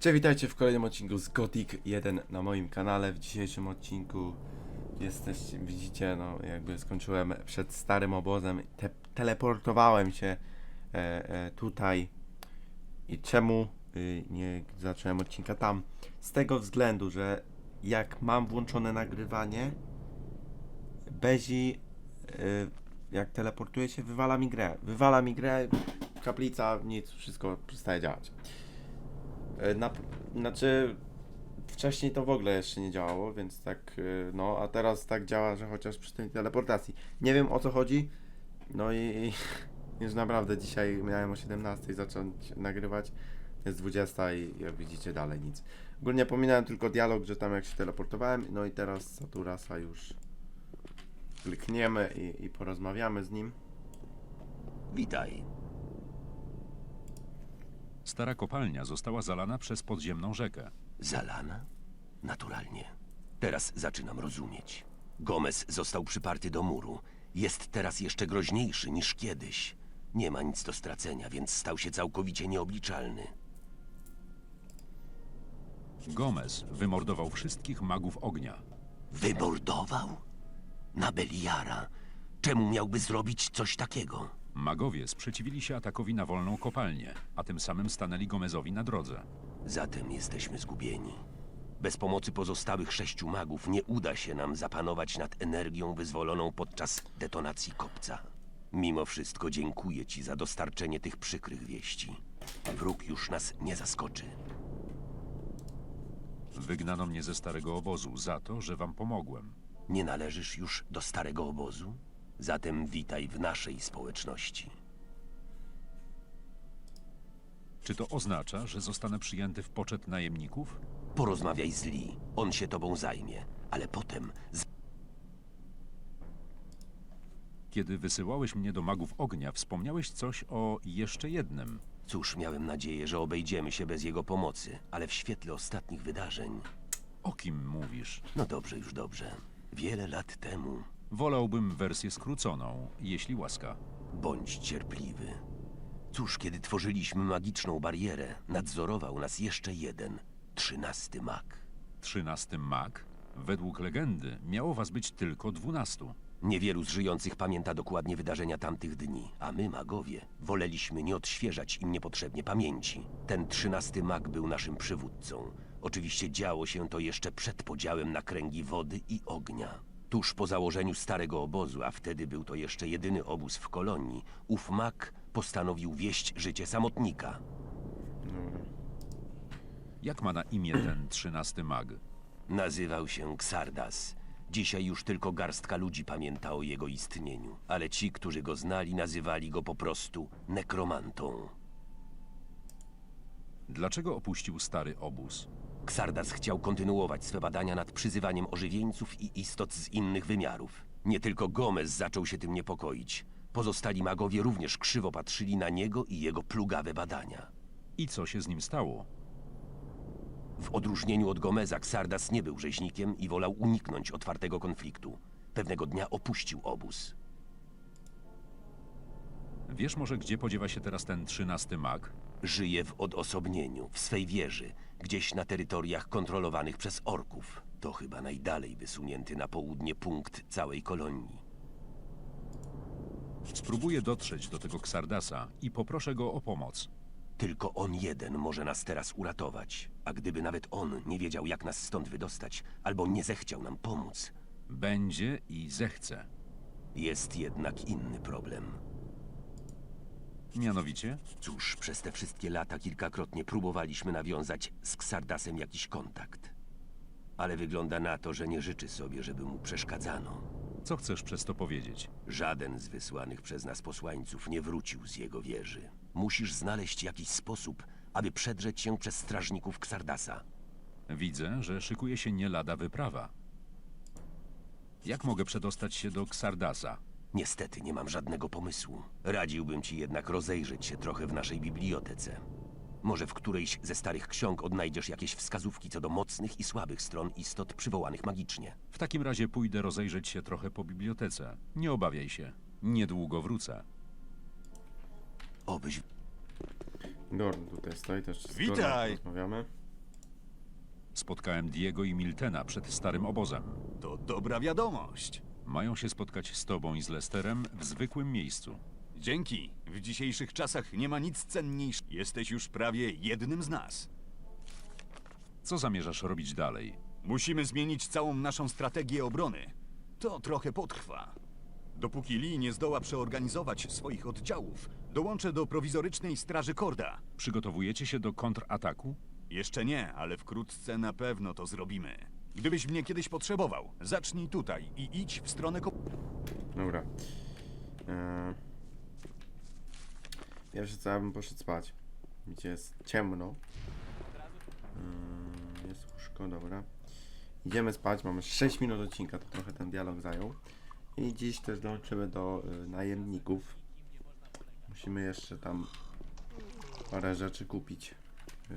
Cześć, witajcie w kolejnym odcinku z Gothic 1 na moim kanale. W dzisiejszym odcinku jesteście, widzicie, no jakby skończyłem przed starym obozem, te, teleportowałem się e, e, tutaj. I czemu y, nie zacząłem odcinka tam? Z tego względu, że jak mam włączone nagrywanie, Bezi y, jak teleportuje się, wywala mi grę. Wywala mi grę, kaplica, nic, wszystko przestaje działać. E, Na, znaczy, wcześniej to w ogóle jeszcze nie działało, więc tak, e, no, a teraz tak działa, że chociaż przy tej teleportacji. Nie wiem o co chodzi, no i, już naprawdę dzisiaj miałem o 17 zacząć nagrywać, jest 20 i jak widzicie dalej nic. Ogólnie pominąłem tylko dialog, że tam jak się teleportowałem, no i teraz Saturasa już klikniemy i, i porozmawiamy z nim. Witaj. Stara kopalnia została zalana przez podziemną rzekę. Zalana? Naturalnie. Teraz zaczynam rozumieć. Gomez został przyparty do muru. Jest teraz jeszcze groźniejszy niż kiedyś. Nie ma nic do stracenia, więc stał się całkowicie nieobliczalny. Gomez wymordował wszystkich magów ognia. Wymordował? Na Beliara. Czemu miałby zrobić coś takiego? Magowie sprzeciwili się atakowi na wolną kopalnię, a tym samym stanęli Gomezowi na drodze. Zatem jesteśmy zgubieni. Bez pomocy pozostałych sześciu magów nie uda się nam zapanować nad energią wyzwoloną podczas detonacji kopca. Mimo wszystko dziękuję ci za dostarczenie tych przykrych wieści. Wróg już nas nie zaskoczy. Wygnano mnie ze starego obozu za to, że wam pomogłem. Nie należysz już do starego obozu? Zatem witaj w naszej społeczności. Czy to oznacza, że zostanę przyjęty w poczet najemników? Porozmawiaj z Lee, on się tobą zajmie, ale potem z... Kiedy wysyłałeś mnie do magów ognia, wspomniałeś coś o jeszcze jednym. Cóż, miałem nadzieję, że obejdziemy się bez jego pomocy, ale w świetle ostatnich wydarzeń... O kim mówisz? No dobrze, już dobrze. Wiele lat temu Wolałbym wersję skróconą, jeśli łaska. Bądź cierpliwy. Cóż, kiedy tworzyliśmy magiczną barierę, nadzorował nas jeszcze jeden, trzynasty mag. Trzynasty mag? Według legendy miało was być tylko dwunastu. Niewielu z żyjących pamięta dokładnie wydarzenia tamtych dni, a my, magowie, woleliśmy nie odświeżać im niepotrzebnie pamięci. Ten trzynasty mag był naszym przywódcą. Oczywiście działo się to jeszcze przed podziałem na kręgi wody i ognia. Tuż po założeniu starego obozu, a wtedy był to jeszcze jedyny obóz w kolonii, ów mag postanowił wieść życie samotnika. Dobra. Jak ma na imię ten trzynasty mag? Nazywał się Xardas. Dzisiaj już tylko garstka ludzi pamięta o jego istnieniu, ale ci, którzy go znali, nazywali go po prostu nekromantą. Dlaczego opuścił stary obóz? Xardas chciał kontynuować swe badania nad przyzywaniem ożywieńców i istot z innych wymiarów. Nie tylko Gomez zaczął się tym niepokoić. Pozostali magowie również krzywo patrzyli na niego i jego plugawe badania. I co się z nim stało? W odróżnieniu od Gomeza, Xardas nie był rzeźnikiem i wolał uniknąć otwartego konfliktu. Pewnego dnia opuścił obóz. Wiesz może, gdzie podziewa się teraz ten trzynasty mag? Żyje w odosobnieniu, w swej wieży, gdzieś na terytoriach kontrolowanych przez orków. To chyba najdalej wysunięty na południe punkt całej kolonii. Spróbuję dotrzeć do tego Xardasa i poproszę go o pomoc. Tylko on jeden może nas teraz uratować, a gdyby nawet on nie wiedział, jak nas stąd wydostać, albo nie zechciał nam pomóc, Będzie i zechce. jest jednak inny problem. Mianowicie? Cóż, przez te wszystkie lata kilkakrotnie próbowaliśmy nawiązać z Xardasem jakiś kontakt. Ale wygląda na to, że nie życzy sobie, żeby mu przeszkadzano. Co chcesz przez to powiedzieć? Żaden z wysłanych przez nas posłańców nie wrócił z jego wieży. Musisz znaleźć jakiś sposób, aby przedrzeć się przez strażników Xardasa. Widzę, że szykuje się nie lada wyprawa. Jak mogę przedostać się do Xardasa? Niestety nie mam żadnego pomysłu. Radziłbym ci jednak rozejrzeć się trochę w naszej bibliotece. Może w którejś ze starych ksiąg odnajdziesz jakieś wskazówki co do mocnych i słabych stron istot przywołanych magicznie. W takim razie pójdę rozejrzeć się trochę po bibliotece. Nie obawiaj się. Niedługo wrócę. Obyś Gorn tutaj stoi, też z Witaj. Rozmawiamy. Spotkałem Diego i Miltena przed starym obozem. To dobra wiadomość. Mają się spotkać z tobą i z Lesterem w zwykłym miejscu. Dzięki. W dzisiejszych czasach nie ma nic cenniejszego. Jesteś już prawie jednym z nas. Co zamierzasz robić dalej? Musimy zmienić całą naszą strategię obrony. To trochę potrwa. Dopóki Lee nie zdoła przeorganizować swoich oddziałów, dołączę do prowizorycznej straży Korda. Przygotowujecie się do kontrataku? Jeszcze nie, ale wkrótce na pewno to zrobimy. Gdybyś mnie kiedyś potrzebował, zacznij tutaj i idź w stronę ko... Dobra. Eee... Pierwsze co ja bym poszedł spać. Gdzie jest ciemno. Eee, jest łóżko, dobra. Idziemy spać, mamy 6 minut odcinka, to trochę ten dialog zajął. I dziś też dołączymy do y, najemników. Musimy jeszcze tam parę rzeczy kupić. Yy,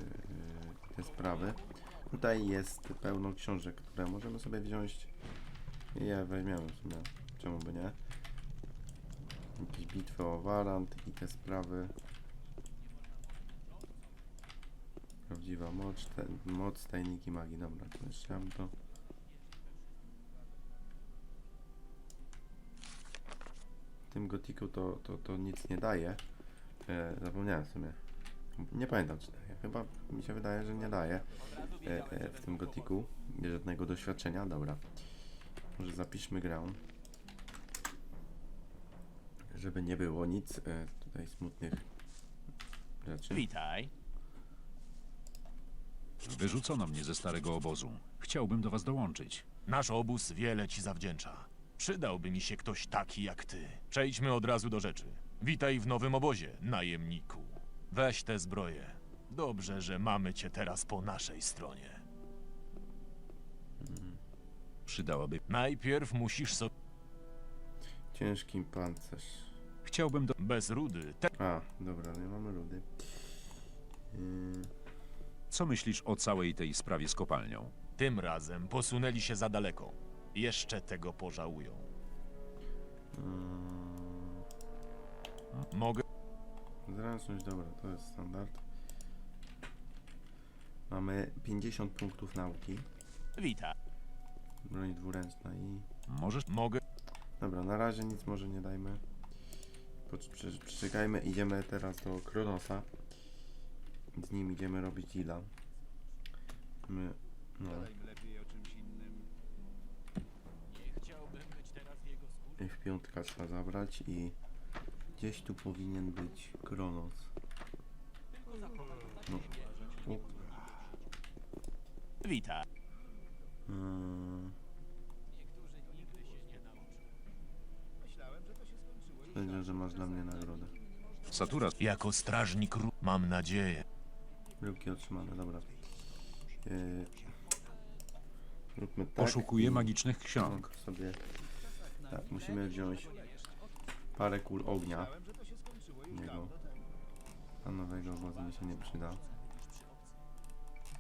te sprawy. Tutaj jest pełno książek, które możemy sobie wziąć. Je weźmiemy w sumie. Czemu by nie? Jakieś bitwy o Warant i te sprawy. Prawdziwa moc, te, moc tajniki magii. Dobra, to jeszcze ja bym to. W tym gotiku to, to, to nic nie daje. E, zapomniałem w sumie. Nie pamiętam czy. Chyba mi się wydaje, że nie daje e, e, w tym gotiku. Nie żadnego doświadczenia. Dobra. Może zapiszmy grę. Żeby nie było nic e, tutaj smutnych rzeczy. Witaj. Wyrzucono mnie ze starego obozu. Chciałbym do was dołączyć. Nasz obóz wiele ci zawdzięcza. Przydałby mi się ktoś taki jak ty. Przejdźmy od razu do rzeczy. Witaj w nowym obozie, najemniku. Weź tę zbroję. Dobrze, że mamy cię teraz po naszej stronie. Przydałaby. Najpierw musisz sobie Ciężki pancerz. Chciałbym do. bez rudy. Te... A, dobra, nie mamy ludy. Yy, Co myślisz o całej tej sprawie z kopalnią? Tym razem posunęli się za daleko. Jeszcze tego pożałują. yy, Mogę. Zręczność, dobra, to jest standard. Mamy 50 punktów nauki. Witaj. Broń dwuręczna i... Możesz. Mogę. Dobra, na razie nic może nie dajmy. Przeczekajmy, idziemy teraz do Kronosa. Z nim idziemy robić deala. My... No. I w piątka trzeba zabrać i... Gdzieś tu powinien być Kronos. No. O, Witaj. Mm. Powiedział, że masz dla mnie nagrodę. Satura. Jako strażnik ró- mam nadzieję. Bryłki otrzymane, dobra. Yy, Róbmy tak. Poszukuję i- magicznych ksiąg. no, sobie. Tak, musimy wziąć parę kul ognia. Niego. A nowego obozu mi się nie przyda.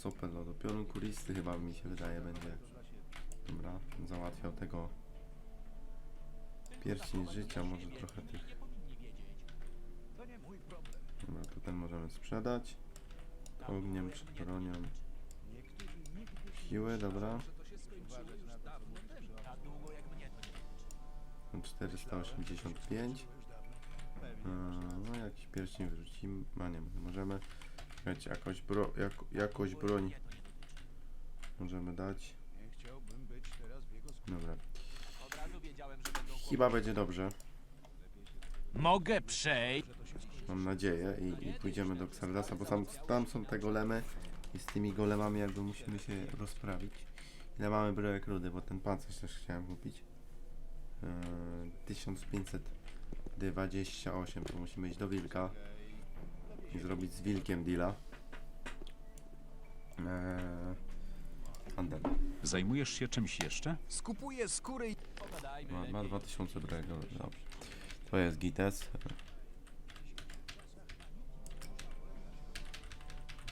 sopel lodu, piorun kuristy chyba mi się wydaje będzie. Dobra, załatwiał tego pierścień życia, może trochę tych Dobra, to ten możemy sprzedać. Ogniem czy bronią. Siły, dobra. No, 485. Eee, No jakiś pierścień wrzucimy. A nie możemy. Słuchajcie, jakoś, bro, jak, jakoś broń możemy dać. Dobra. Chyba będzie dobrze. Mogę przejść. Mam nadzieję i, i pójdziemy do Xardasa, bo tam, tam są te golemy i z tymi golemami jakby musimy się rozprawić. Ile mamy bryłek rudy, bo ten pancerz też chciałem kupić. Eee, 1528, to musimy iść do wilka i zrobić z wilkiem deala. Eee, handel. Zajmujesz się czymś jeszcze? Skupuję skóry i... Ma, ma 2000 brego, dobrze. To jest GITES.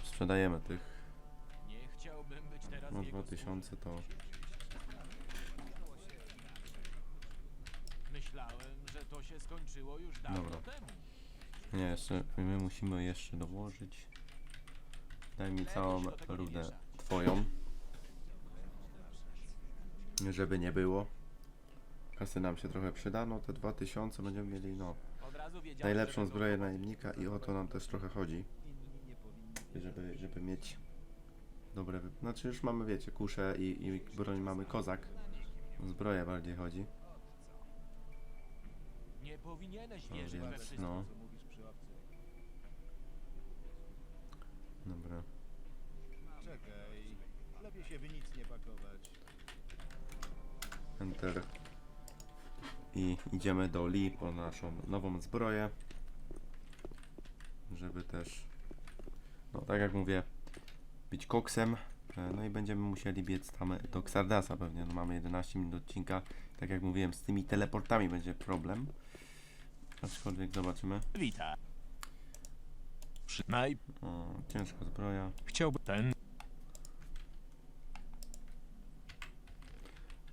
Sprzedajemy tych. Nie chciałbym być teraz No 2000 to... Myślałem, że to się skończyło już dawno Dobra. temu. Nie, jeszcze, my musimy jeszcze dołożyć. Daj mi całą rudę twoją. Żeby nie było. Kasy nam się trochę przyda, no te 2000 będziemy mieli, no, najlepszą zbroję najemnika i o to nam też trochę chodzi. Żeby, żeby mieć dobre, znaczy już mamy, wiecie, kusze i, i broń mamy kozak. Zbroję bardziej chodzi. Nie powinieneś No, wierzyć więc, no. Dobra. Czekaj, lepiej się w nic nie pakować. Enter. I idziemy do Lee po naszą nową zbroję. Żeby też, no tak jak mówię, być koksem. E, No i będziemy musieli biec tam do Xardasa pewnie. No mamy 11 minut odcinka. Tak jak mówiłem, z tymi teleportami będzie problem. Aczkolwiek zobaczymy. Witaj. Naj... O, ciężka zbroja. Chciałbym... Ten...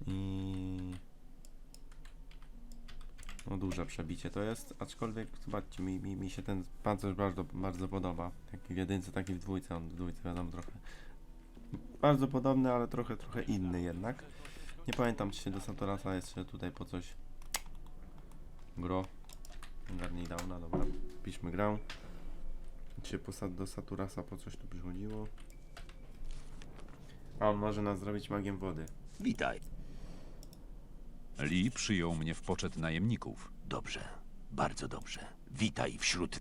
I... No duże przebicie to jest, aczkolwiek zobaczcie, mi, mi, mi się ten pancerz bardzo, bardzo podoba. Taki w jedynce, taki w dwójce, on w dwójce wiadomo trochę. Bardzo podobny, ale trochę, trochę inny jednak. Nie pamiętam czy się do Satorasa jeszcze tutaj po coś gro. Garnij downa, dobra. Piszmy grę. Czy się po, Sa- do Saturasa po coś tu przychodziło? A on może nas zrobić magiem wody. Witaj. Lee przyjął mnie w poczet najemników. Dobrze, bardzo dobrze. Witaj wśród...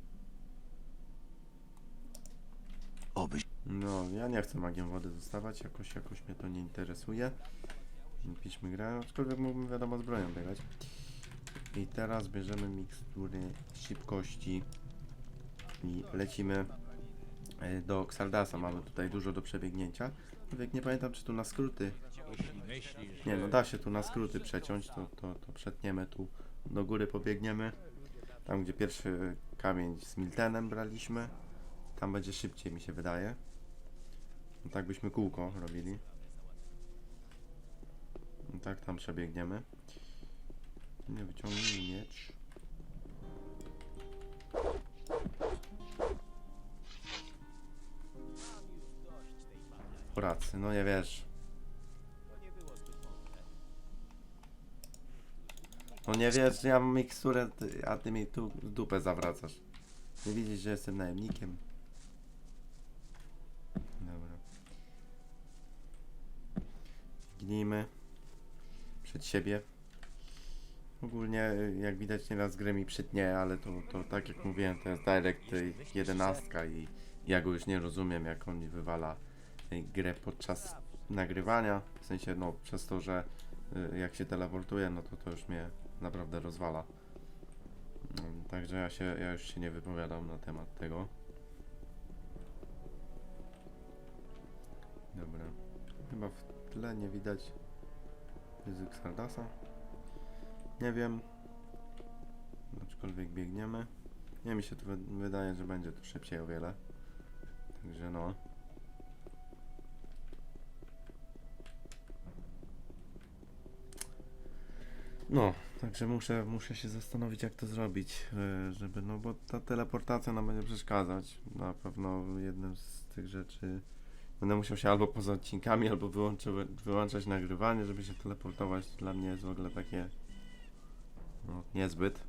Obyś... No, ja nie chcę magiem wody zostawać, jakoś, jakoś mnie to nie interesuje. Piszmy grę, aczkolwiek mógłbym wiadomo zbroją biegać. I teraz bierzemy mikstury szybkości i lecimy e, do Xardasa. Mamy tutaj dużo do przebiegnięcia. Aczkolwiek nie pamiętam czy tu na skróty. Nie no, da się tu na skróty przeciąć, to, to, to przetniemy tu do góry, pobiegniemy. Tam gdzie pierwszy kamień z Miltenem braliśmy. Tam będzie szybciej mi się wydaje. No tak byśmy kółko robili. No tak tam przebiegniemy. Nie wyciągnij miecz. Pracy, no nie wiesz. No nie wiesz, ja mam miksturę, a ty mi tu dupę zawracasz. Nie widzisz, że jestem najemnikiem. Dobra. Gnijmy przed siebie. Ogólnie, jak widać, nieraz grę mi przytnie, ale to, to tak jak mówiłem, to jest direct y, jedenastka i ja go już nie rozumiem, jak on wywala y, grę podczas nagrywania. W sensie, no, przez to, że y, jak się teleportuje, no to to już mnie naprawdę rozwala. Mm, Także ja się, ja już się nie wypowiadam na temat tego. Dobra. Chyba w tle nie widać język Sardasa. Nie wiem. Aczkolwiek biegniemy. Nie mi się to wy- wydaje, że będzie to szybciej o wiele. Także no. No, także muszę, muszę się zastanowić jak to zrobić, e, żeby, no bo ta teleportacja nam będzie przeszkadzać. Na pewno jednym z tych rzeczy będę musiał się albo poza odcinkami, albo wyłączy, wyłączać nagrywanie, żeby się teleportować. Dla mnie jest w ogóle takie no, niezbyt.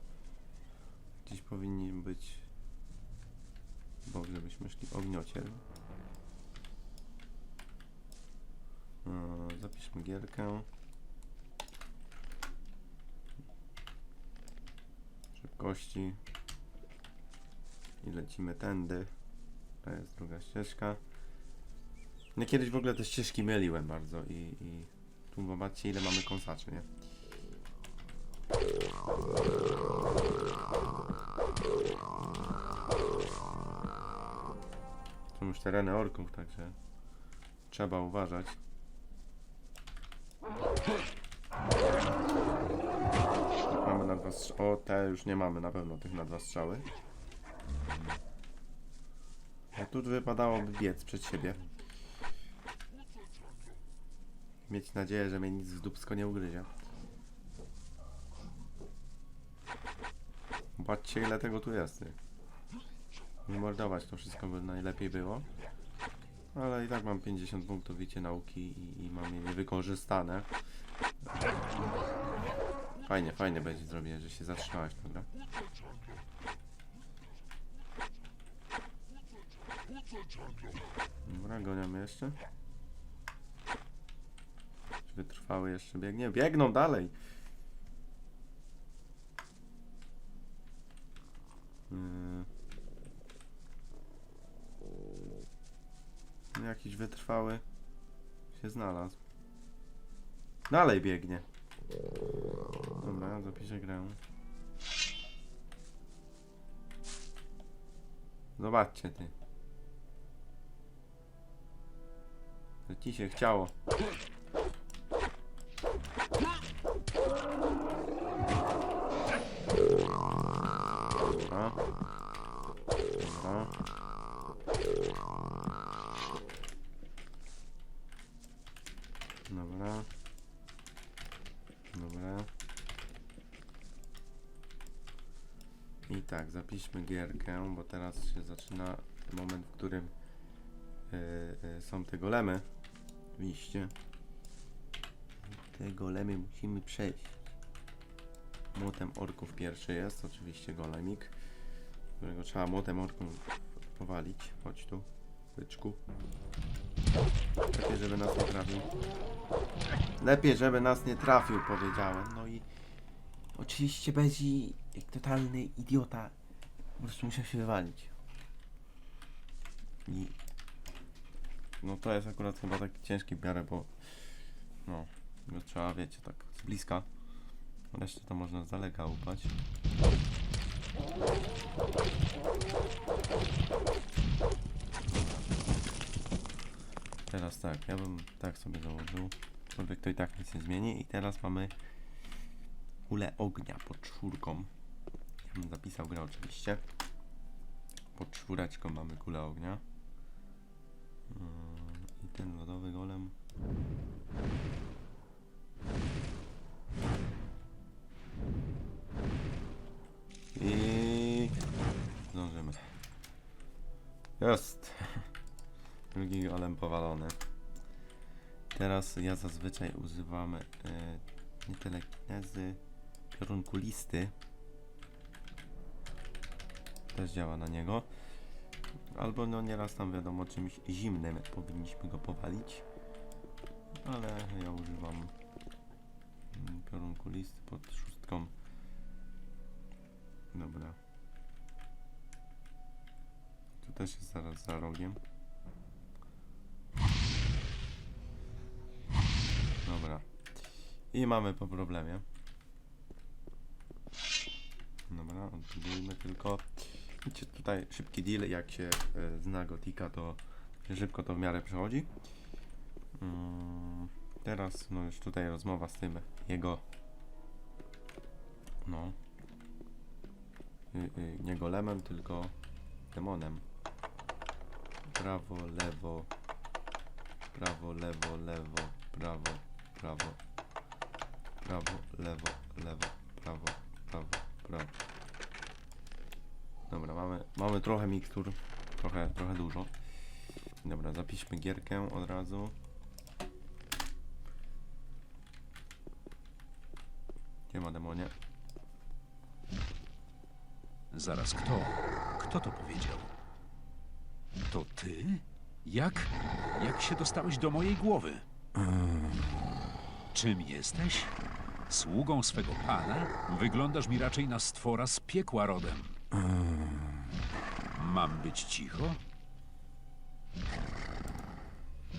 Dziś powinni być bo żebyśmy szli ogniociel. E, Zapiszmy gierkę. Szybkości. I lecimy tędy. To jest druga ścieżka. Ja kiedyś w ogóle te ścieżki myliłem bardzo i, i tu zobaczcie ile mamy kąsaczy, nie? Są już tereny orków, także trzeba uważać. Dwa strzały. O, te już nie mamy na pewno tych na dwa strzały. A tu wypadałoby biec przed siebie. Mieć nadzieję, że mnie nic w dupsko nie ugryzie. Patrzcie ile tego tu jest. ty. Wymordować to wszystko by najlepiej było. Ale i tak mam 50 punktów wicie nauki i, i mam je niewykorzystane. Fajnie, fajnie będzie zrobienie, że się zatrzymałeś, dobra? Dobra, goniamy jeszcze. Wytrwały jeszcze biegnie? Biegną dalej! Yy. Jakiś wytrwały się znalazł. Dalej biegnie. Dobra, zapiszę grę. Zobaczcie ty. To ci się chciało. Dobra. Dobra. Dobra. I tak, zapiszmy gierkę, bo teraz się zaczyna moment, w którym e, są te golemy w liście. Te golemy musimy przejść. Młotem orków pierwszy jest, oczywiście golemik, którego trzeba młotem orków powalić. Chodź tu, byczku. Lepiej, żeby nas nie trafił. Lepiej, żeby nas nie trafił, powiedziałem. No i oczywiście Bezi, jak totalny idiota, po prostu musiał się wywalić. I no to jest akurat chyba taki ciężki w miarę, bo no, go trzeba, wiecie, tak z bliska. Resztę to można z daleka upać. Teraz tak, ja bym tak sobie założył. Człowiek to i tak nic nie zmieni. I teraz mamy kulę ognia pod czwórką. Bym zapisał grę oczywiście. Pod czwóreczką mamy kulę ognia. Yy, I ten lodowy golem. I zdążymy. Jest. Drugi golem powalony. Teraz ja zazwyczaj używam e, nie telekinezy, piorunku listy. Też działa na niego. Albo no nieraz tam wiadomo czymś zimnym powinniśmy go powalić. Ale ja używam mm, piorunku listy pod szóstką. Dobra. Tu też jest zaraz za rogiem. Dobra. I mamy po problemie. Dobra, odbudujmy tylko. Widzicie, tutaj szybki deal, jak się e, zna Gotika, to szybko to w miarę przechodzi. Mm, teraz, no już tutaj rozmowa z tym jego, no, y, y, nie golemem, tylko demonem. Prawo, lewo, prawo, lewo, lewo, prawo, prawo, prawo, lewo, lewo, prawo, prawo, prawo. Mamy, mamy trochę mikstur, trochę, trochę dużo. Dobra, zapiszmy gierkę od razu. Gdzie ma demonie? Zaraz kto? Kto to powiedział? To ty? Jak? Jak się dostałeś do mojej głowy? Czym jesteś? Sługą swego pana? Wyglądasz mi raczej na stwora z piekła rodem. Mam być cicho?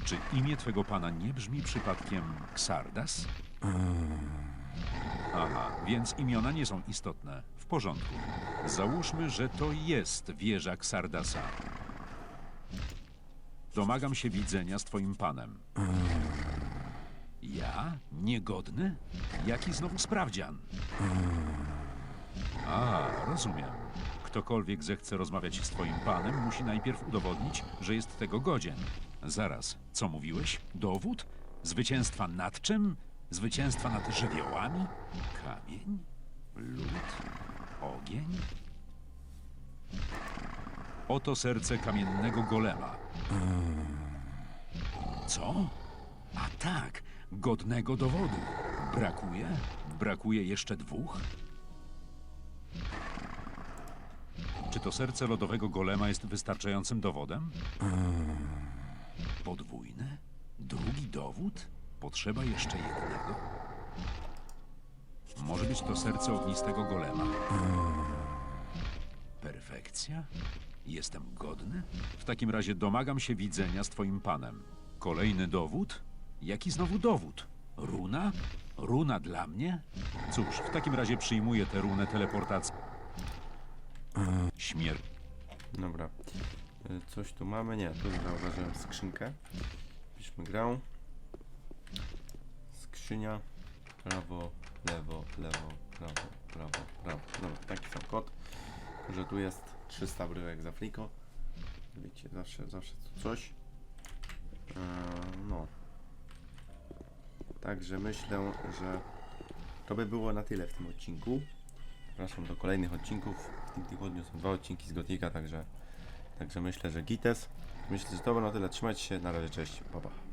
Czy imię twego pana nie brzmi przypadkiem Xardas? Aha, więc imiona nie są istotne. W porządku. Załóżmy, że to jest wieża Xardasa. Domagam się widzenia z twoim panem. Ja? Niegodny? Jaki znowu sprawdzian? A, rozumiem. Ktokolwiek zechce rozmawiać z twoim panem, musi najpierw udowodnić, że jest tego godzien. Zaraz, co mówiłeś? Dowód? Zwycięstwa nad czym? Zwycięstwa nad żywiołami? Kamień? Lód? Ogień? Oto serce kamiennego golema. Co? A tak, godnego dowodu. Brakuje? Brakuje jeszcze dwóch? Czy to serce lodowego golema jest wystarczającym dowodem? Podwójne? Drugi dowód? Potrzeba jeszcze jednego? Może być to serce ognistego golema. Perfekcja? Jestem godny? W takim razie domagam się widzenia z twoim panem. Kolejny dowód? Jaki znowu dowód? Runa? Runa dla mnie? Cóż, w takim razie przyjmuję tę runę teleportacji. Śmierć. Dobra. Y, Coś tu mamy? Nie, tu zauważyłem skrzynkę. Piszmy grę. Skrzynia. Prawo, lewo, lewo, prawo, prawo, prawo. Dobra, taki sam kod. Że tu jest 300 bryłek za fliko. Wiecie, zawsze, zawsze coś. Eee, no. Także myślę, że to by było na tyle w tym odcinku. Zapraszam do kolejnych odcinków. W tym tygodniu są dwa odcinki z Gotika, także, także myślę, że Gites. Myślę, że to było na tyle. Trzymajcie się, na razie, cześć, pa pa.